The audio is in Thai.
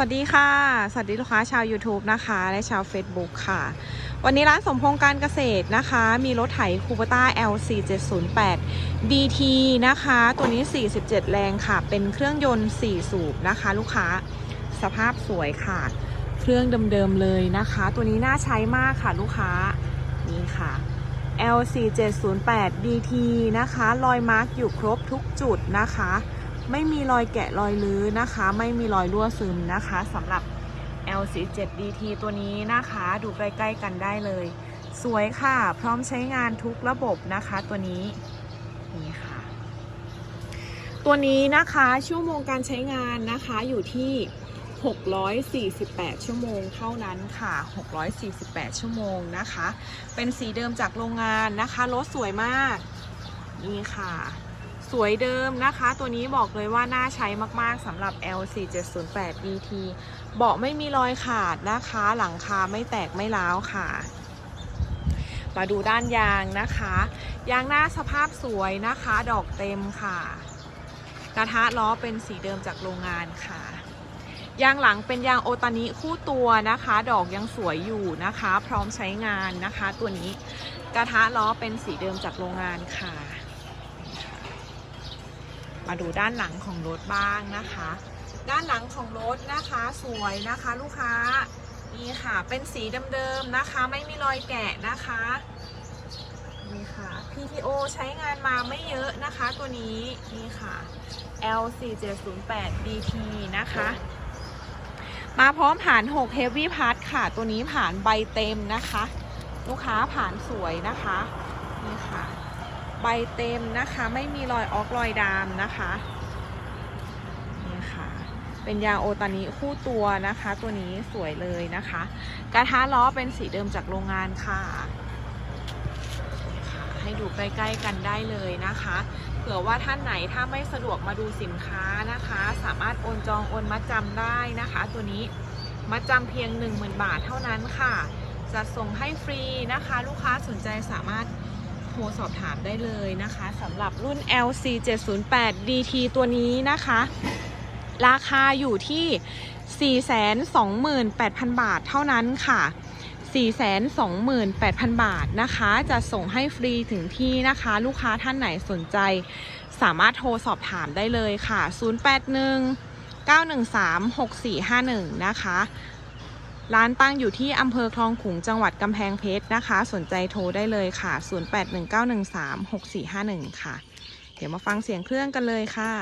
วัสดีค่ะ สวัสดีลูกค้าชาว YouTube นะคะ และชาว Facebook ค่ะ วันนี้ร้านสมพงษ์การเกษตรนะคะ มีรถไถคูปต้า LC 708 BT นะคะ ตัวนี้ 47 แรงค่ะ เป็นเครื่องยนต์ 4 สูบนะคะ ลูกค้าสภาพสวยค่ะ เครื่องเดิมๆเลยนะคะ ตัวนี้น่าใช้มากค่ะลูกค้า นี่ค่ะ LC 708 BT นะคะ รอยมาร์กอยู่ครบทุกจุดนะคะ ไม่มีรอยแกะรอยลื้อนะคะ ไม่มีรอยรั่วซึมนะคะสำหรับ LC7DT ตัวนี้นะคะ ดูใกล้ๆกันได้เลย สวยค่ะ พร้อมใช้งานทุกระบบนะคะตัวนี้นี่ค่ะ ตัวนี้นะคะชั่วโมงการใช้งานนะคะอยู่ที่648 ชั่วโมงเท่านั้นค่ะ 648 ชั่วโมงนะคะ เป็นสีเดิมจากโรงงานนะคะ รถสวยมาก นี่ค่ะ สวยเดิมนะคะ ตัวนี้บอกเลยว่าน่าใช้มากๆสำหรับ L4708 DT เบาะไม่มีรอยขาดนะคะ หลังคาไม่แตกไม่ร้าวค่ะ มาดูด้านยางนะคะ ยางหน้าสภาพสวยนะคะ ดอกเต็มค่ะ กระทะล้อเป็นสีเดิมจากโรงงานค่ะยางหลังเป็นยางโอตานิคู่ตัวนะคะ ดอกยังสวยอยู่นะคะ พร้อมใช้งานนะคะ ตัวนี้กระทะล้อเป็นสีเดิมจากโรงงานค่ะ มาดูด้านหลังของรถบ้างนะคะ ด้านหลังของรถนะคะสวยนะคะลูกค้านี่ค่ะเป็นสีเดิมๆนะคะ ไม่มีรอยแกะนะคะนี่ค่ะ PTO ใช้งานมาไม่เยอะนะคะตัวนี้นี่ค่ะ L4708 DT นะคะ มาพร้อมผ่าน 6 Heavy Part ค่ะ ตัวนี้ผ่านใบเต็มนะคะ ลูกค้าผ่านสวยนะคะ นี่ค่ะ ใบเต็มนะคะ ไม่มีรอยออกรอยดามนะคะนี่ค่ะ เป็นยาโอตานิคู่ตัวนะคะ ตัวนี้สวยเลยนะคะ กระทะล้อเป็นสีเดิมจากโรงงานค่ะให้ดูใกล้ๆกันได้เลยนะคะ เผื่อว่าท่านไหนถ้าไม่สะดวกมาดูสินค้านะคะ สามารถโอนจองโอนมัดจำได้นะคะ ตัวนี้มัดจำเพียง 10,000 บาทเท่านั้นค่ะ จะส่งให้ฟรีนะคะ ลูกค้าสนใจสามารถ รสอบถามได้เลยนะคะสำหรับรุ่น LC 708 DT ตัวนี้นะคะ ราคาอยู่ที่ 428,000 บาทเท่านั้นค่ะ428,000 บาทนะคะ จะส่งให้ฟรีถึงที่นะคะ ลูกค้าท่านไหนสนใจ สามารถโทรสอบถามได้เลยค่ะ 081 913 6451 นะคะ ร้านตั้งอยู่ที่อำเภอคลองขุงจังหวัดกำแพงเพชรนะคะ สนใจโทรได้เลยค่ะ 0819136451 ค่ะ เดี๋ยวมาฟังเสียงเครื่องกันเลยค่ะ